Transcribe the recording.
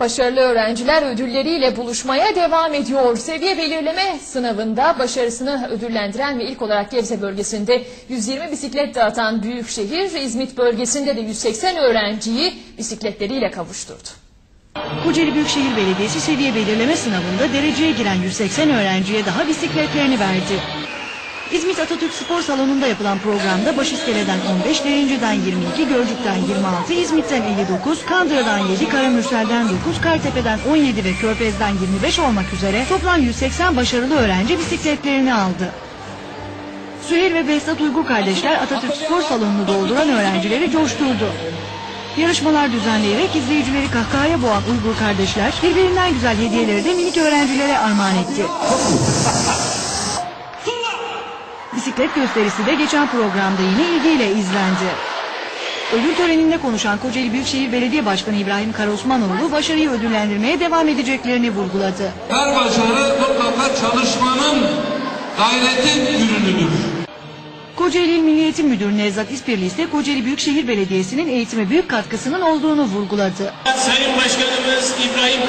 Başarılı öğrenciler ödülleriyle buluşmaya devam ediyor. Seviye belirleme sınavında başarısını ödüllendiren ve ilk olarak Gebze bölgesinde 120 bisiklet dağıtan Büyükşehir, İzmit bölgesinde de 180 öğrenciyi bisikletleriyle kavuşturdu. Kocaeli Büyükşehir Belediyesi seviye belirleme sınavında dereceye giren 180 öğrenciye daha bisikletlerini verdi. İzmit Atatürk Spor Salonu'nda yapılan programda Başiskele'den 15, Derince'den 22, Gölcük'ten 26, İzmit'ten 59, Kandıra'dan 7, Karamürsel'den 9, Kartepe'den 17 ve Körfez'den 25 olmak üzere toplam 180 başarılı öğrenci bisikletlerini aldı. Süheyl ve Behzat Uygur kardeşler Atatürk Spor Salonu'nu dolduran öğrencileri coşturdu. Yarışmalar düzenleyerek izleyicileri kahkahaya boğan Uygur kardeşler birbirinden güzel hediyeleri de minik öğrencilere armağan etti. Bisiklet gösterisi de geçen programda yine ilgiyle izlendi. Ödül töreninde konuşan Kocaeli Büyükşehir Belediye Başkanı İbrahim Karosmanoğlu başarıyı ödüllendirmeye devam edeceklerini vurguladı. Her başarı mutlaka çalışmanın, gayretin ürünüdür. Kocaeli İl Milli Eğitim Müdürü Nevzat İspirli ise Kocaeli Büyükşehir Belediyesi'nin eğitime büyük katkısının olduğunu vurguladı. Sayın Başkanımız İbrahim